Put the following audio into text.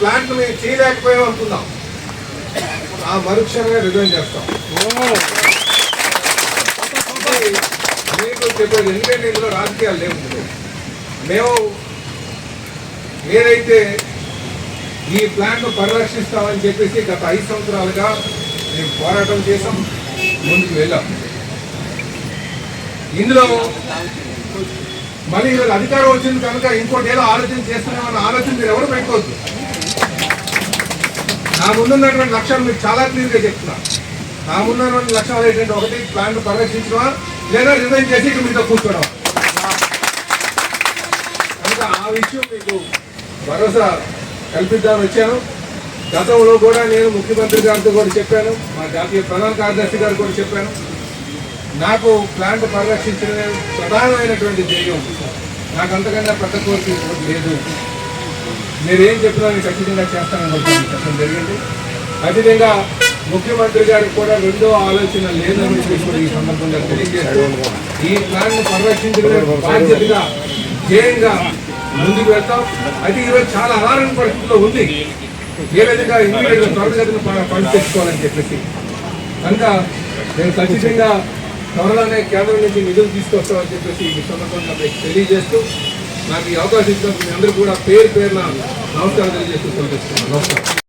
Plant మేము చేయలేకపోయాం అనుకుందాం. ఆ మరుక్షణమే రిజైన్ చేస్తాం. మీకు చెప్పేది ఎందుకంటే ఇందులో రాజకీయాలు లేవు మేము ఏదైతే ఈ ప్లాంట్ పరిరక్షిస్తామని చెప్పేసి గత ఐదు సంవత్సరాలుగా మేము పోరాటం చేసాం ముందుకు వెళ్ళాం. ఇందులో మళ్ళీ ఈరోజు అధికారం వచ్చింది కనుక ఇంకోటి ఏదో ఆలోచన చేస్తున్నామన్న ఆలోచన మీరు ఎవరు పెట్టుకోవద్దు. నా ముందున్నటువంటి లక్ష్యాలు మీకు చాలా క్లియర్గా చెప్తున్నా నా ముందున్నటువంటి లక్ష్యాలు ఏంటంటే ఒకటి ప్లాంట్ పరిరక్షించడమా లేదా రిజైన్ చేసి ఇక మీతో కూర్చోవడం. కనుక ఆ విషయం మీకు భరోసా కల్పిద్దామని వచ్చాను. గతంలో కూడా నేను ముఖ్యమంత్రి గారితో కూడా చెప్పాను మా జాతీయ ప్రధాన కార్యదర్శి గారు కూడా చెప్పాను. నాకు ప్లాంట్ పరిరక్షించడమే ప్రధానమైనటువంటి ధ్యేయం. నాకు అంతకన్నా పెద్ద కోరిక లేదు. మీరేం చెప్పినా నేను ఖచ్చితంగా చేస్తానని అనుకుంటున్నాను చెప్పడం జరిగింది. ఖచ్చితంగా ముఖ్యమంత్రి గారికి కూడా రెండో ఆలోచన లేదని చెప్పి కూడా ఈ సందర్భంగా తెలియజేస్తూ ఈ ప్లాన్ పరిరక్షించడం బాధ్యతగా ధ్యేయంగా ముందుకు వెళ్తాం. అయితే ఈరోజు చాలా అనారోగ్య పరిస్థితిలో ఉంది. ఏ విధంగా ఇమీడియట్గా త్వరగతిని పని తెచ్చుకోవాలని చెప్పేసి. కనుక నేను ఖచ్చితంగా త్వరలోనే కేంద్రం నుంచి నిధులు తీసుకొస్తామని చెప్పేసి ఈ సందర్భంగా మీకు తెలియజేస్తూ నాకు ఈ అవకాశం ఇచ్చినందుకు మీ అందరూ కూడా పేరు పేరున నమస్కారం తెలియజేస్తూ నమస్కారం